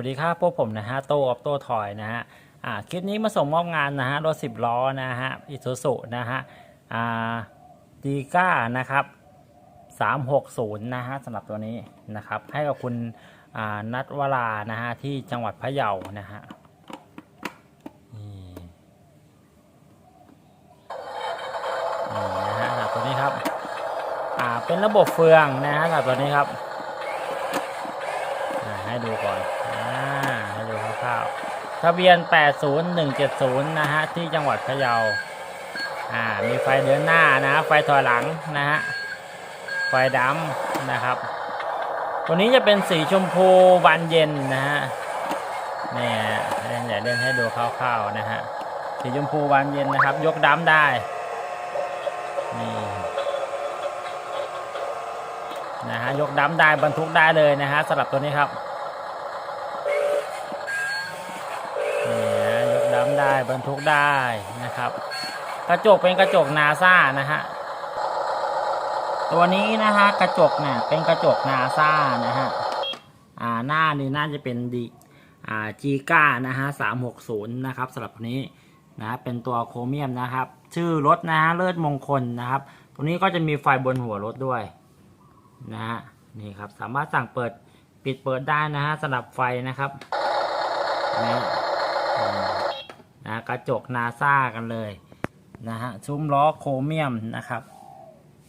วัสดีครับพวกผมนะฮะโตออฟโตทอยนะฮะอ่าคลิปนี้มาส่งมอบงานนะฮะรถสิบล้อนะฮะอิซูซุนะฮะอ่าดีก้านะครับ360นะฮะสำหรับตัวนี้นะครับให้กับคุณอ่านัทวรานะฮะที่จังหวัดพะเยานะฮะนี่นะฮะตัวนี้ครับอ่าเป็นระบบเฟืองนะฮะตัวนี้ครับ ให้ดูก่อนอ่าให้ดูคร่าวๆทะเบียน 80170 นะฮะ ที่จังหวัดพะเยา อ่า มีไฟเดินหน้านะไฟถอยหลังนะฮะ ไฟดำนะครับ ตัวนี้จะเป็นสีชมพูบานเย็นนะฮะเนี่ยเล่นอย่าเล่นให้ดูคร่าวๆนะฮะ สีชมพูบานเย็นนะครับ ยกดำได้นี่นะฮะ ยกดัมได้บรรทุกได้เลยนะฮะสำหรับตัวนี้ครับ ได้บรรทุกได้นะครับ กระจกเป็นกระจกนาซ่านะฮะตัวนี้นะฮะกระจกเนี่ยเป็นกระจกนาซ่านะฮะอ่าหน้านี่น่าจะเป็นดีอ่าจีก้านะฮะสามหกศูนย์นะครับสำหรับตัวนี้นะเป็นตัวโครเมียมนะครับ ชื่อรถนะฮะเลิศมงคลนะครับตัวนี้ก็จะมีไฟบนหัวรถด้วยนะฮะนี่ครับสามารถสั่งเปิดปิดเปิดได้นะฮะสำหรับไฟนะครับนะ นะกระจกนาซากันเลยนะฮะซุ้มล้อโครเมียมนะครับ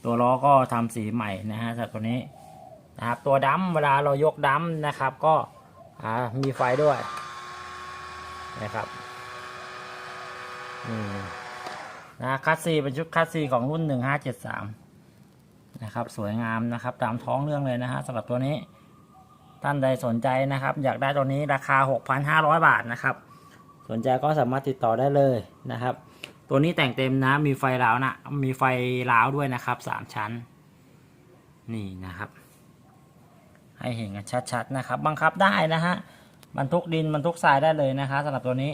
ตัวล้อก็ทำสีใหม่นะฮะสำหรับตัวนี้นะครับตัวดัมเวลาเรายกดัมนะครับ ก็มีไฟด้วยนะครับนะคัสซีเป็นชุดคัสซีของรุ่น 1573 นะครับ สวยงามนะครับ ตามท้องเรื่องเลยนะฮะสำหรับตัวนี้ ท่านใดสนใจนะครับ อยากได้ตัวนี้ราคา 6,500 บาทนะครับ สนใจก็สามารถติดต่อได้เลยนะครับ ตัวนี้แต่งเต็มนะมีไฟราวนะมีไฟราวด้วยนะครับสามชั้น นี่นะครับ ให้เห็นกันชัดๆนะครับ บังคับได้นะฮะบรรทุกดินบรรทุกทรายได้เลยนะคะสำหรับตัวนี้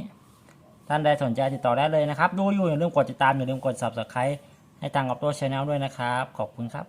ท่านใดสนใจติดต่อได้เลยนะครับ ดูอยู่อย่าลืมกดติดตามอย่าลืมกด subscribe ให้ทางกับตัวช anel ด้วยนะครับ ขอบคุณครับ